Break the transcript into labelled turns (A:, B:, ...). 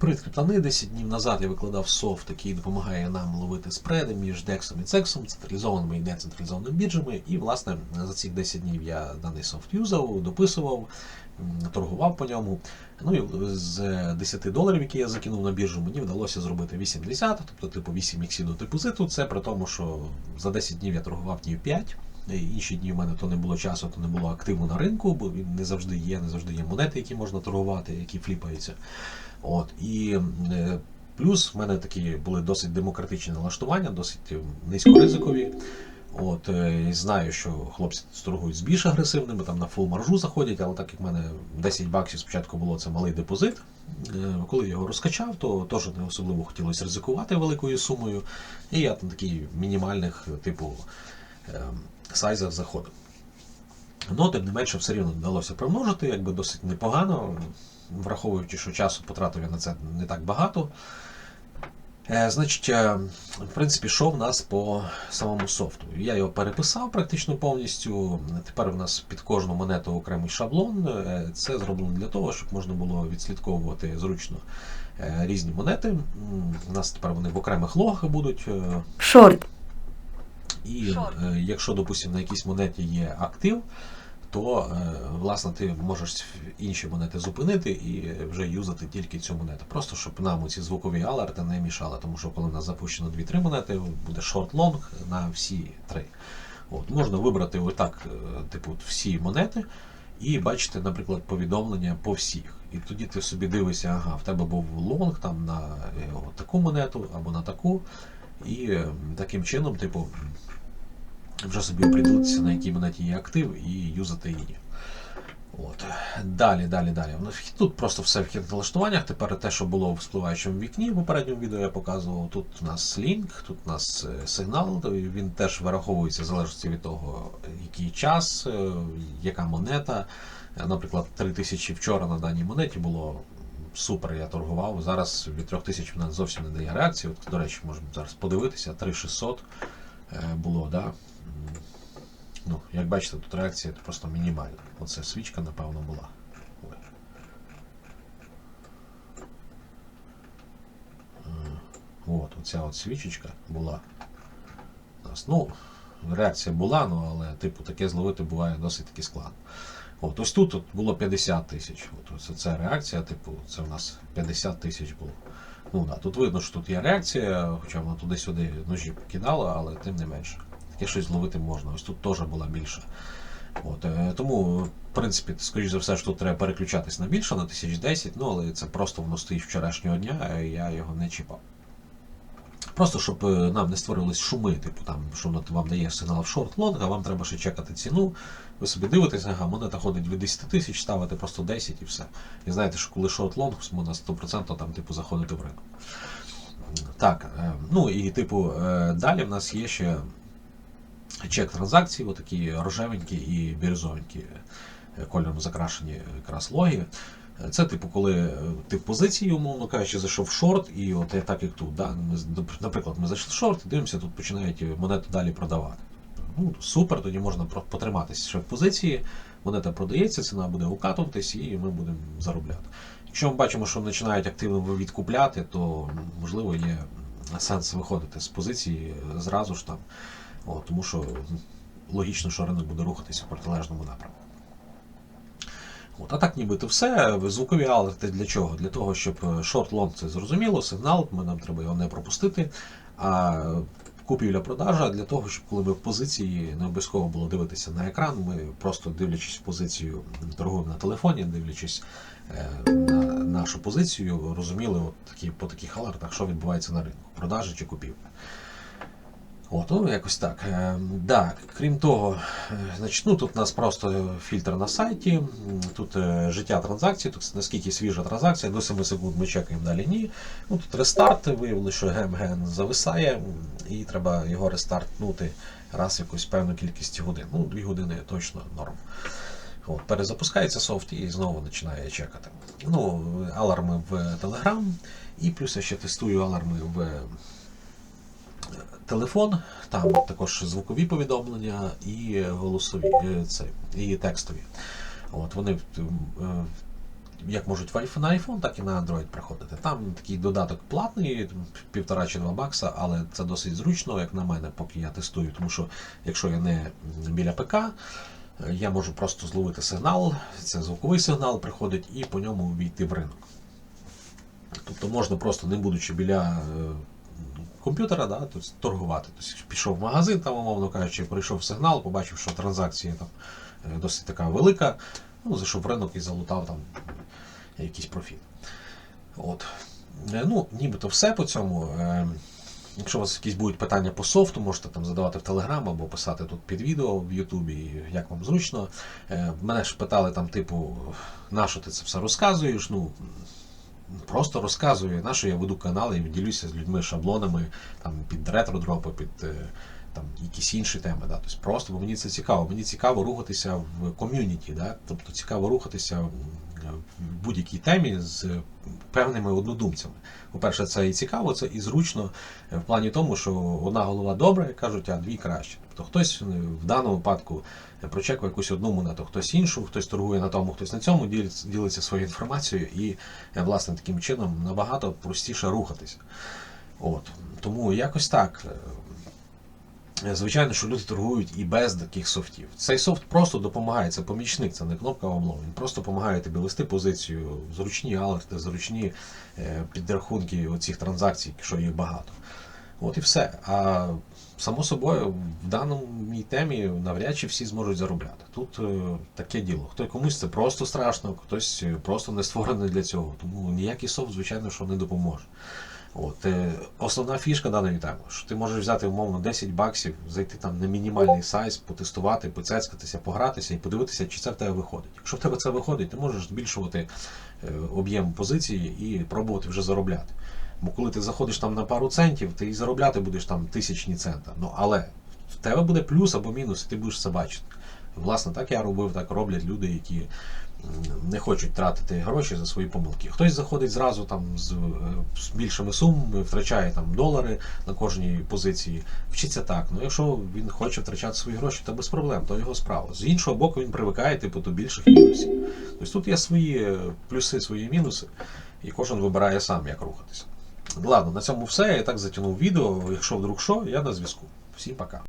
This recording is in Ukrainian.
A: Привіт, криптани. 10 днів назад я викладав софт, який допомагає нам ловити спреди між DEX і CEX, централізованими і децентралізованими біржами. І, власне, за ці 10 днів я даний софт юзав, дописував, торгував по ньому. Ну і з 10 доларів, які я закинув на біржу, мені вдалося зробити 80, тобто типу 8 іксів до депозиту. Це при тому, що за 10 днів я торгував днів 5. І Інші дні в мене то не було часу, то не було активу на ринку, бо він не завжди є, не завжди є монети, які можна торгувати, які фліпаються. От і е, плюс в мене такі були досить демократичні налаштування, досить е, низькоризикові. От е, і знаю, що хлопці торгують з більш агресивними, там на фул маржу заходять, але так як в мене 10 баксів спочатку було це малий депозит. е, Коли його розкачав, то теж не особливо хотілося ризикувати великою сумою. І я там такий мінімальних, типу, е, сайзах заходив. Ну, тим не менше, все рівно вдалося примножити, якби досить непогано, враховуючи, що часу потратив я на це не так багато. Е, значить, е, в принципі, що в нас по самому софту? Я його переписав практично повністю. Тепер у нас під кожну монету окремий шаблон. Е, Це зроблено для того, щоб можна було відслідковувати зручно різні монети. У нас тепер вони в окремих логах будуть.
B: шорт,
A: і е, якщо, допустимо, на якійсь монеті є актив, то е, власне ти можеш інші монети зупинити і вже юзати тільки цю монету. Просто щоб нам ці звукові алерти не мішали, тому що коли в нас запущено 2-3 монети, буде шорт-лонг на всі три. От, можна вибрати отак, е, типу, всі монети. І бачите, наприклад, повідомлення по всіх. І тоді ти собі дивишся, ага, в тебе був лонг там на таку монету або на таку. І е, таким чином, типу, вже собі оприділитися, на якій монеті є актив, і юзати її. От. Далі, далі, далі. Ну, Тут просто все в налаштуваннях. Тепер те, що було в спливаючому вікні в попередньому відео я показував. Тут у нас лінк, тут у нас е, сигнал, він теж вираховується в залежності від того, який час, е, яка монета. Наприклад, 3000 вчора на даній монеті було супер, я торгував. Зараз від 3000 вона зовсім не дає реакції. От, до речі, можемо зараз подивитися, 3600 е, було, да? Ну, як бачите, тут реакція просто мінімальна. Оце свічка, напевно, була. Ой. Е, От, оця от свічечка була. нас. Ну, реакція була, ну, але, типу, таке зловити буває досить таки складно. От, ось тут от було 50 тисяч. Ось ця реакція, типу, це в нас 50 тисяч було. Ну да, тут видно, що тут є реакція, хоча вона туди-сюди ножі покидала, але тим не менше. Таке щось зловити можна. Ось тут теж була більша. От, е, тому, в принципі, скоріш за все, що тут треба переключатись на більше, на 1010, ну але це просто воно стоїть вчорашнього дня, і я його не чіпав. Просто щоб е, нам не створювались шуми, типу там, що вам дає сигнал в шорт лонг, а вам треба ще чекати ціну. Ви собі дивитесь, ага, монета ходить від 10 тисяч, ставите просто 10 і все. І знаєте, що коли шорт лонг, можна 100% там, типу, заходити в ринок. Так, е, ну і типу, е, далі в нас є ще чек транзакцій, отакі рожевенькі і бірюзовенькі кольором закрашені якраз логи. Е, Це, типу, коли е, ти в позиції, умовно кажучи, зайшов в шорт, і от е, так як тут, да, ми, наприклад, ми зайшли в шорт, дивимося, тут починають монету далі продавати. Ну, супер, тоді можна потриматися ще в позиції, монета продається, ціна буде укатуватись, і ми будемо заробляти. Якщо ми бачимо, що починають активно відкупляти, то можливо є сенс виходити з позиції е, зразу ж там, О, тому що логічно, що ринок буде рухатися в протилежному напрямку. От, а так нібито все. Звукові алерти для чого? Для того, щоб шорт-лонг це зрозуміло, сигнал, ми, нам треба його не пропустити. А купівля-продажа для того, щоб коли ми в позиції, не обов'язково було дивитися на екран, ми просто дивлячись позицію, торгуємо на телефоні, дивлячись е, на нашу позицію, розуміли от такі, по таких алертах, що відбувається на ринку, продажа чи купівля. От, ну якось так. Е, да, крім того, е, значить, ну, тут у нас просто фільтр на сайті, тут е, життя транзакції, тут наскільки свіжа транзакція, до 7 секунд ми чекаємо далі ні. Ну, тут рестарт, виявили, що гем-ген зависає, і треба його рестартнути раз якусь певну кількість годин. Ну, 2 години точно норм. От, перезапускається софт і знову починає чекати. Ну, аларми в Telegram, і плюс я ще тестую аларми в телефон, там також звукові повідомлення і голосові, е, це, і текстові. От, вони е, як можуть на iPhone, так і на Android приходити. Там такий додаток платний, півтора чи два бакса, але це досить зручно, як на мене, поки я тестую. Тому що якщо я не біля ПК, е, я можу просто зловити сигнал, це звуковий сигнал приходить, і по ньому війти в ринок. Тобто можна просто не будучи біля комп'ютера, да, тобто торгувати. Тобто пішов в магазин, там, умовно кажучи, прийшов сигнал, побачив, що транзакція там е, досить така велика, ну, зайшов в ринок і залутав там якийсь профіт. От. Е, Ну, нібито все по цьому. Е, Якщо у вас якісь будуть питання по софту, можете там задавати в Телеграм або писати тут під відео в Ютубі, як вам зручно. Мене ж питали там, типу, на що ти це все розказуєш? Ну, просто розказую, на що я веду канал і ділюся з людьми шаблонами там, під ретро-дропи, під е, там, якісь інші теми. Да? Тобто просто, бо мені це цікаво. Мені цікаво рухатися в ком'юніті, да? тобто цікаво рухатися в будь-якій темі з певними однодумцями. По-перше, це і цікаво, це і зручно е, в плані тому, що одна голова добра, кажуть, а дві краще. Тобто хтось е, в даному випадку е, прочекує якусь одну монету, хтось іншу, хтось торгує на тому, хтось на цьому, ділиться, своєю інформацією, і е, власне таким чином набагато простіше рухатися. От. Тому якось так. Звичайно, що люди торгують і без таких софтів. Цей софт просто допомагає, це помічник, це не кнопка облом. Він просто допомагає тобі вести позицію, зручні алерти, зручні підрахунки оцих транзакцій, якщо їх багато. От і все. А само собою, в даному темі навряд чи всі зможуть заробляти. Тут е, таке діло. Хто комусь це просто страшно, хтось е, просто не створений для цього. Тому ніякий софт, звичайно, що не допоможе. От, е, основна фішка даної теми, що ти можеш взяти умовно 10 баксів, зайти там на мінімальний сайз, потестувати, поцяцькатися, погратися і подивитися, чи це в тебе виходить. Якщо в тебе це виходить, ти можеш збільшувати об'єм позиції і пробувати вже заробляти. Бо коли ти заходиш там на пару центів, ти і заробляти будеш там тисячні цента. Ну але в тебе буде плюс або мінус, і ти будеш це бачити. Власне, так я робив, так роблять люди, які не хочуть тратити гроші за свої помилки. Хтось заходить зразу там з, е, з більшими сумами, втрачає там долари на кожній позиції. Вчиться так. Ну якщо він хоче втрачати свої гроші, то без проблем, то його справа. З іншого боку, він привикає типу, до більших мінусів. Тобто тут є свої плюси, свої мінуси, і кожен вибирає сам, як рухатися. Ладно, на цьому все. Я так затягнув відео. Якщо вдруг що, я на зв'язку. Всім пока.